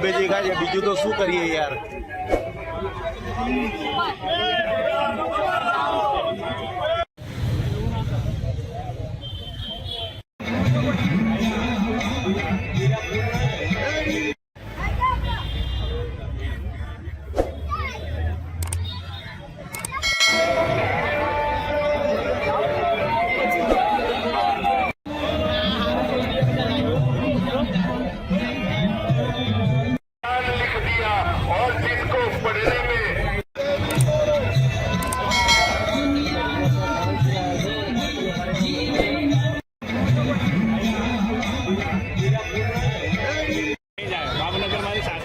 મજા નહીં આવે શું કરીએ અમિતભાઈ જે છે બીજું તો શું કરીએ યાર?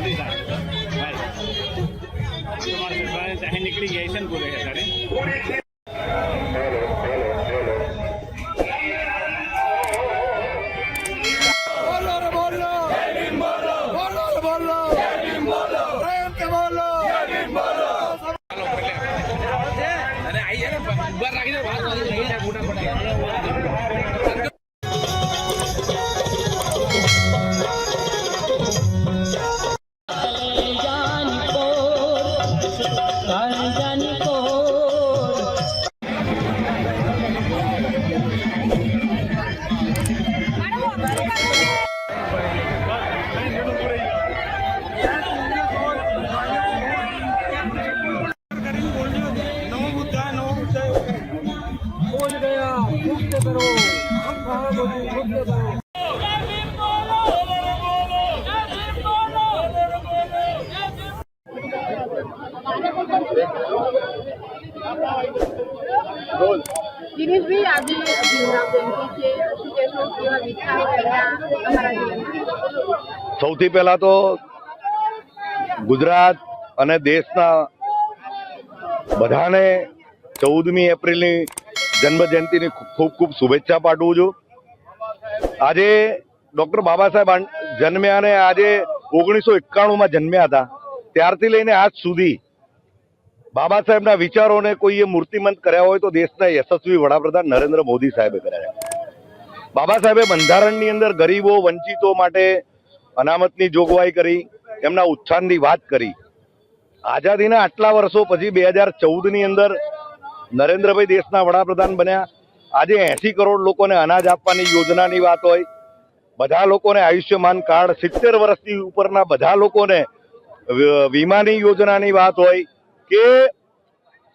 શાસ્ત્રી સાહેબ ભાઈ નીકળી ગયા છે ને બોલે દિનેશભાઈ કરો સૌથી પહેલા તો ગુજરાત અને દેશના બધાને ચૌદમી એપ્રિલની જન્મ જયંતિની ખૂબ ખૂબ શુભેચ્છા પાઠવું છું. આજે ડૉક્ટર બાબા સાહેબ જન્મ્યા અને આજે ઓગણીસો એકાણુંમાં જન્મ્યા હતા. ત્યારથી લઈને આજ સુધી બાબા સાહેબના વિચારોને કોઈએ મૂર્તિમંત કર્યા હોય તો દેશના યશસ્વી વડાપ્રધાન નરેન્દ્ર મોદી સાહેબે કર્યા બાબા સાહેબે બંધારણની અંદર ગરીબો, વંચિતો માટે અનામતની જોગવાઈ કરી, એમના ઉત્થાનની વાત કરી. આઝાદીના આટલા વર્ષો પછી બે હજાર ચૌદની અંદર નરેન્દ્રભાઈ દેશના વડાપ્રધાન બન્યા. આજે એસી કરોડ લોકોને અનાજ આપવાની યોજનાની વાત હોય. બધા લોકોને આયુષ્યમાન કાર્ડ, સિત્તેર વર્ષથી ઉપરના બધા લોકોને વીમાની યોજનાની વાત હોય કે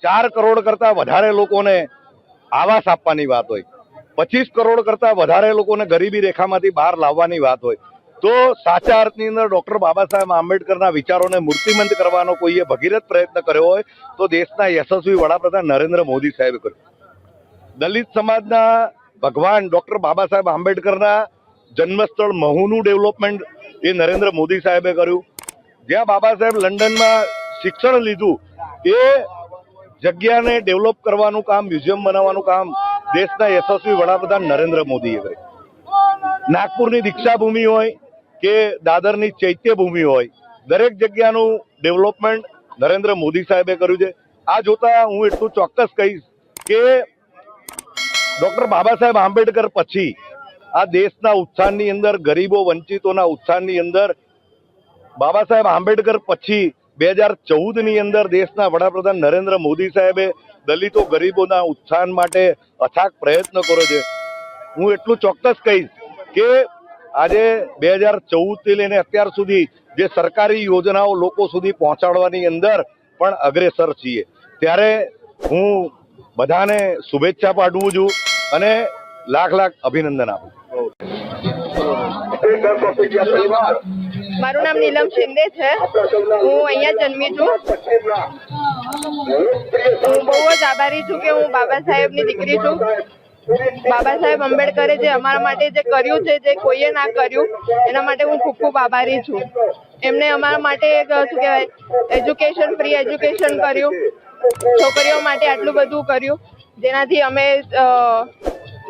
ચાર કરોડ કરતા વધારે લોકોને આવાસ આપવાની વાત હોય. પચીસ કરોડ કરતા વધારે લોકોને ગરીબી રેખામાંથી બહાર લાવવાની વાત હોય. તો સાચા અર્થની અંદર ડોક્ટર બાબા સાહેબ આંબેડકરના વિચારોને મૂર્તિમંત કરવાનો કોઈએ ભગીરથ પ્રયત્ન કર્યો હોય, તો દેશના યશસ્વી વડાપ્રધાન નરેન્દ્ર મોદી સાહેબે કર્યો. દલિત સમાજના ભગવાન ડોક્ટર બાબા સાહેબ આંબેડકરના જન્મસ્થળ મહુનું ડેવલપમેન્ટ એ નરેન્દ્ર મોદી સાહેબે કર્યું. જ્યાં બાબા સાહેબ લંડનમાં શિક્ષણ લીધું, એ જગ્યાને ડેવલપ કરવાનું કામ, મ્યુઝિયમ બનાવવાનું કામ દેશના યશસ્વી વડાપ્રધાન નરેન્દ્ર મોદીએ કર્યું. નાગપુરની દીક્ષાભૂમિ હોય કે દાદરની ચૈત્યભૂમિ હોય, દરેક જગ્યાનું ડેવલપમેન્ટ નરેન્દ્ર મોદી સાહેબે કર્યું છે. આ જોતા હું એટલું ચોક્કસ કહીશ કે ડોક્ટર બાબા સાહેબ આંબેડકર પછી આ દેશના ઉત્થાનની અંદર, ગરીબો વંચિતોના ઉત્થાનની અંદર, બાબા સાહેબ આંબેડકર પછી બે હજાર ચૌદની અંદર દેશના વડાપ્રધાન નરેન્દ્ર મોદી સાહેબે દલિતો ગરીબોના ઉત્થાન માટે અથાગ પ્રયત્ન કર્યો છે. હું એટલું ચોક્કસ કહીશ કે આજે બે હજાર ચૌદથી લઈને અત્યાર સુધી જે સરકારી યોજનાઓ લોકો સુધી પહોંચાડવાની અંદર પણ અગ્રેસર છીએ. ત્યારે હું બધાને શુભેચ્છા પાઠવું છું અને લાખ લાખ અભિનંદન આપું મારું નામ નીલમ શિંદે છે. હું અહીંયા જન્મી છું. હું બહુ જ આભારી છું કે હું બાબા સાહેબની દીકરી છું. બાબા સાહેબ આંબેડકરે જે અમારા માટે જે કર્યું છે, જે કોઈએ ના કર્યું, એના માટે હું ખૂબ ખૂબ આભારી છું. એમને અમારા માટે શું કહેવાય એજ્યુકેશન ફ્રી એજ્યુકેશન કર્યું. છોકરીઓ માટે આટલું બધું કર્યું, જેનાથી અમે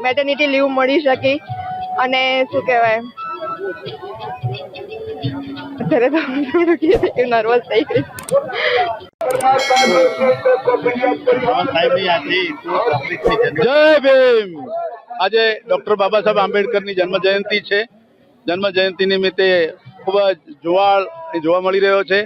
મેટર્નિટી લીવ મળી શકી અને શું કહેવાય, અત્યારે તો નર્વસ થઈ ગઈ જય ભીમ. આજે ડોક્ટર બાબા સાહેબ આંબેડકરની જન્મ જયંતિ છે. જન્મ જયંતિ નિમિત્તે ખૂબ જ જુવાળ જોવા મળી રહ્યો છે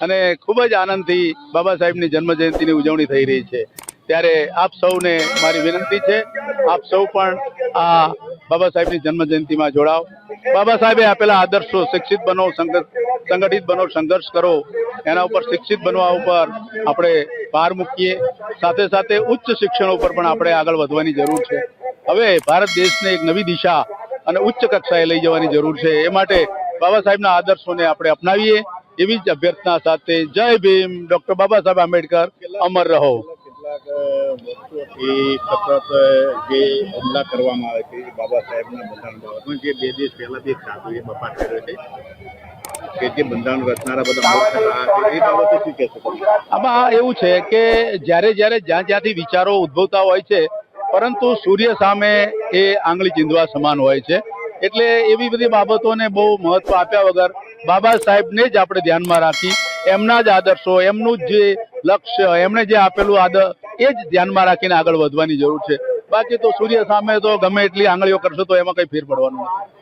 અને ખૂબ જ આનંદથી બાબા સાહેબની જન્મ જયંતિની ઉજવણી થઈ રહી છે. ત્યારે આપ સૌને મારી વિનંતી છે, આપ સૌ પણ આ બાબા સાહેબની જન્મ જયંતિમાં જોડાઓ. બાબા સાહેબે આપેલા આદર્શો શિક્ષિત બનો સંઘ- સંગઠિત બનો, સંઘર્ષ કરો, એના ઉપર શિક્ષિત બનવા ઉપર આપણે ભાર મૂકીએ. સાથે સાથે ઉચ્ચ શિક્ષણ ઉપર પણ આપણે આગળ વધવાની જરૂર છે. હવે ભારત દેશને એક નવી દિશા અને ઉચ્ચ કક્ષાએ લઈ જવાની જરૂર છે. એ માટે બાબા સાહેબના આદર્શોને આપણે અપનાવીએ. એવી જ અભ્યર્થના સાથે જય ભીમ, ડોક્ટર બાબા સાહેબ આંબેડકર. અમર રહો. સતત જે હુમલા કરવામાં આવે છે બાબા સાહેબના બંધારણ બાબતમાં, જે બે દિવસ પહેલા બી એક બપાટ કર્યો છે. કે જે બંધારણ એવું છે કે જ્યારે જ્યારે જ્યાં જ્યાંથી વિચારો ઉદ્ભવતા હોય છે, પરંતુ સૂર્ય સામે એ આંગળી ચીંધવા સમાન હોય છે. એટલે એવી બધી બાબતોને બહુ મહત્વ આપ્યા વગર બાબા સાહેબને જ આપણે ધ્યાનમાં રાખી, એમના જ આદર્શો, એમનું જ જે લક્ષ્ય, એમણે જે આપેલું આદર એ જ ધ્યાનમાં રાખીને આગળ વધવાની જરૂર છે. બાકી તો સૂર્ય સામે તો ગમે એટલી આંગળીઓ કરશો તો એમાં કઈ ફેર પડવાનું નથી.